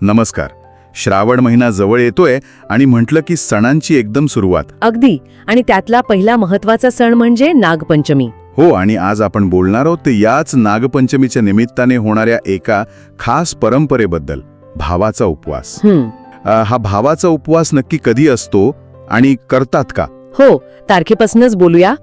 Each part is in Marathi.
नमस्कार. श्रावण महिना जवळ येतोय आणि म्हटलं की सणांची एकदम सुरुवात. अगदी. आणि त्यातला पहिला महत्त्वाचा सण म्हणजे नागपंचमी. हो आणि आज आपण बोलणार आहोत याच नागपंचमीच्या निमित्ताने होणाऱ्या एका खास परंपरेबद्दल भावाचा उपवास. हा भावाचा उपवास नक्की कधी असतो आणि करतात का? हो तारखेपासूनच बोलूया.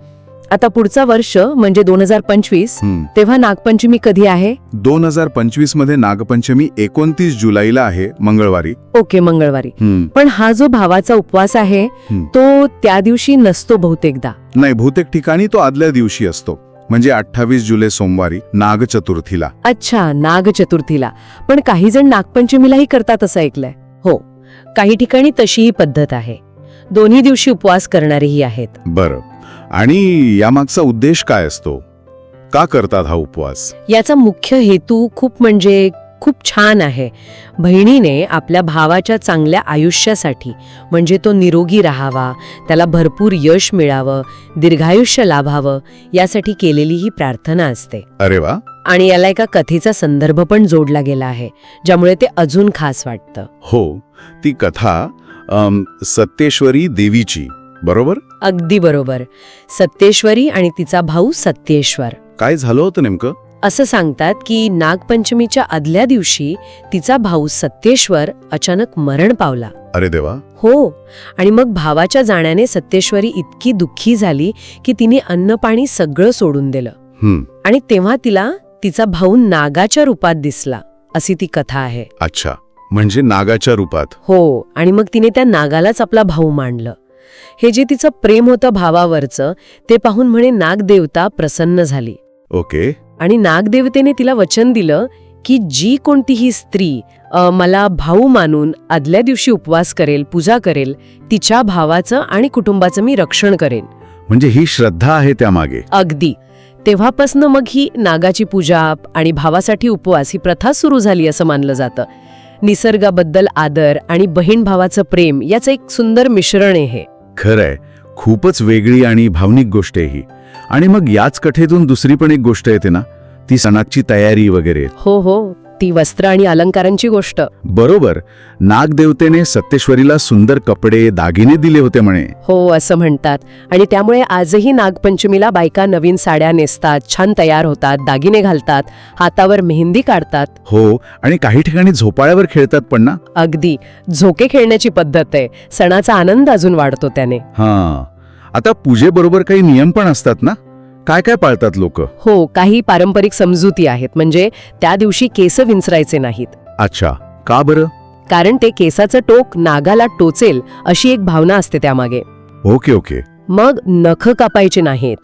आता पुढचा वर्ष म्हणजे दोन हजार पंचवीस तेव्हा नागपंचमी कधी आहे? दोन हजार पंचवीसमध्ये नागपंचमी एकोणतीस जुलैला आहे मंगळवारी. ओके मंगळवारी. पण हा जो भावाचा उपवास आहे. तो त्या दिवशी नसतो बहुतेकदा. नाही बहुतेक ठिकाणी तो आदल्या दिवशी असतो. म्हणजे अठ्ठावीस जुलै सोमवारी नागचतुर्थीला. अच्छा नाग चतुर्थीला पण काही जण नागपंचमीलाही करतात असं ऐकलंय. हो काही ठिकाणी तशीही पद्धत आहे. दोन्ही दिवशी उपवास करणारेही आहेत. बरं. आणि यामागचा उद्देश काय असतो? का करतात हा उपवास? याचा मुख्य हेतू खूप म्हणजे खूप छान आहे. बहिणीने आपल्या भावाच्या चांगल्या आयुष्यासाठी म्हणजे तो निरोगी राहावा त्याला भरपूर यश मिळावं दीर्घायुष्य लाभावं यासाठी केलेली ही प्रार्थना असते. अरे वा! आणि याला एका कथेचा संदर्भ पण जोडला गेला आहे ज्यामुळे ते अजून खास वाटतं. हो ती कथा अम, सत्येश्वरी देवीची बरोबर? अगदी बरोबर. सत्तेश्वरी आणि तिचा भाऊ सत्येश्वर. काय झालं होतं नेमकं? असं सांगतात की नागपंचमीच्या आदल्या दिवशी तिचा भाऊ सत्येश्वर अचानक मरण पावला. अरे देवा. हो. आणि मग भावाच्या जाण्याने सत्येश्वरी इतकी दुःखी झाली की तिने अन्न पाणी सगळं सोडून दिलं. आणि तेव्हा तिला तिचा भाऊ नागाच्या रूपात दिसला. अशी ती कथा आहे. अच्छा. म्हणजे नागाच्या रूपात. हो. आणि मग तिने त्या नागालाच आपला भाऊ मानलं. हे जे तिचं प्रेम होतं भावावरचं ते पाहून म्हणे नागदेवता प्रसन्न झाली. ओके. आणि नागदेवतेने तिला वचन दिलं की जी कोणतीही स्त्री अ, मला भाऊ मानून आदल्या दिवशी उपवास करेल पूजा करेल तिच्या भावाचं आणि कुटुंबाचं मी रक्षण करेन. म्हणजे ही श्रद्धा आहे त्यामागे. अगदी. तेव्हापासनं मग ही नागाची पूजा आणि भावासाठी उपवास ही प्रथा सुरू झाली असं मानलं जातं. निसर्गाबद्दल आदर आणि बहीण भावाचं प्रेम याचं एक सुंदर मिश्रण आहे हे. खरंय. खूपच वेगळी आणि भावनिक गोष्ट आहे ही. आणि मग याच कथेतून दुसरी पण एक गोष्ट येते ना? ती सणाची तयारी वगैरे. हो हो. ती वस्त्र आणि अलंकारांची गोष्ट. बरोबर. नागदेवतेने सत्येश्वरीला सुंदर कपडे दागिने दिले होते म्हणे. हो असं म्हणतात. आणि त्यामुळे आजही नागपंचमीला बायका नवीन साड्या नेसतात छान तयार होतात दागिने घालतात हातावर मेहंदी काढतात. हो आणि काही ठिकाणी झोपाळ्यावर खेळतात पण ना? अगदी. झोके खेळण्याची पद्धत आहे. सणाचा आनंद अजून वाढतो त्याने. हा. आता पूजेबरोबर काही नियम पण असतात ना? काय काय पाळतात लोक? हो काही पारंपरिक समजुती आहेत. म्हणजे त्या दिवशी केस विंचरायचे नाहीत. अच्छा. का बरं? कारण ते केसाचं टोक नागाला टोचेल अशी एक भावना असते त्यामागे. Okay okay. मग नख कापायचे नाहीत.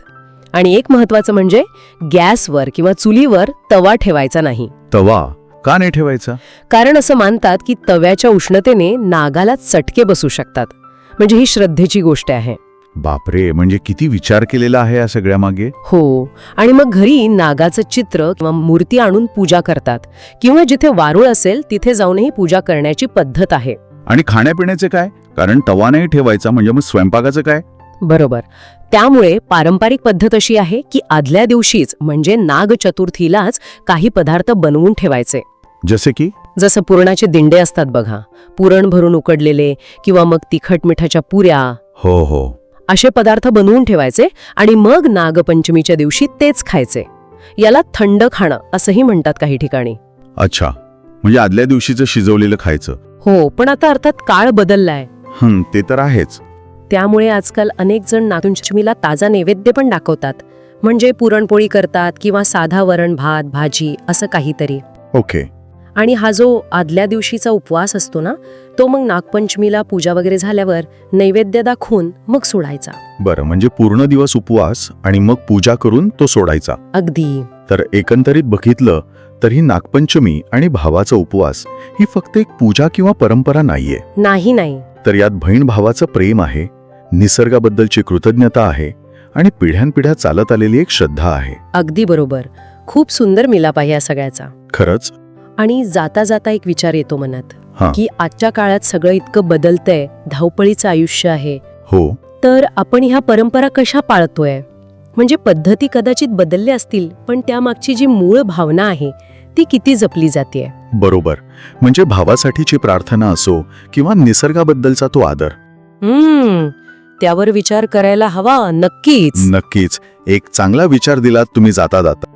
आणि एक महत्वाचं म्हणजे गॅसवर किंवा चुलीवर तवा ठेवायचा नाही. तवा? का नाही ठेवायचा? कारण असं मानतात की तव्याच्या उष्णतेने नागाला चटके बसू शकतात. म्हणजे ही श्रद्धेची गोष्ट आहे. बापरे म्हणजे किती विचार केलेला आहे या सगळ्या मागे हो आणि मग घरी नागाचं चित्र किंवा मूर्ती आणून पूजा करतात. किंवा जिथे वारूळ असेल तिथे जाऊनही पूजा करण्याची पद्धत आहे. आणि खाण्यापिण्याचे काय? कारण तवा नाही ठेवायचा म्हणजे मग स्वयंपाकाचं काय? बरोबर. त्यामुळे पारंपरिक पद्धत अशी आहे की आदल्या दिवशीच म्हणजे नाग चतुर्थीलाच काही पदार्थ बनवून ठेवायचे. जसे की? जसं पुरणाचे दिंडे असतात बघा. पुरण भरून उकडलेले किंवा मग तिखट मिठाच्या पुऱ्या. हो हो. असे पदार्थ बनवून ठेवायचे आणि मग नागपंचमीच्या दिवशी तेच खायचे. याला थंड खाणं असंही म्हणतात काही ठिकाणी. अच्छा. म्हणजे आदल्या दिवशीचं शिजवलेलं खायचं. हो पण आता अर्थात काळ बदललाय. हं ते तर आहेच. त्यामुळे आजकाल अनेक जण नागपंचमीला ताजा नैवेद्य पण दाखवतात. म्हणजे पुरणपोळी करतात किंवा साधा वरण भात भाजी असं काहीतरी. ओके. आणि हा जो आदल्या दिवशीचा उपवास असतो ना तो मग नागपंचमीला पूजा वगैरे झाल्यावर नैवेद्य दाखवून मग सोडायचा. बरं म्हणजे पूर्ण दिवस उपवास आणि मग पूजा करून तो सोडायचा. अगदी. तर एकंदरीत बघितलं तर ही नागपंचमी आणि भावाचा उपवास ही फक्त एक पूजा किंवा परंपरा नाहीये. नाही नाही. तर यात बहीण भावाचं प्रेम आहे निसर्गाबद्दलची कृतज्ञता आहे आणि पिढ्यानपिढ्या चालत आलेली एक श्रद्धा आहे. अगदी बरोबर. खूप सुंदर मिलाप आहे या सगळ्याचा. खरंच? आणि जाता जाता एक विचार येतो मनात. की आजच्या काळात सगळं इतकं बदलतंय धावपळीचं आयुष्य आहे. हो. तर आपण ह्या परंपरा कशा पाळतोय? म्हणजे पद्धती कदाचित बदलल्या असतील पण त्यामागची जी मूळ भावना आहे ती किती जपली जाते बरोबर. म्हणजे भावासाठीची प्रार्थना असो किंवा निसर्गाबद्दलचा तो आदर. हम्म. त्यावर विचार करायला हवा नक्कीच. नक्कीच. एक चांगला विचार दिलात तुम्ही जाता जाता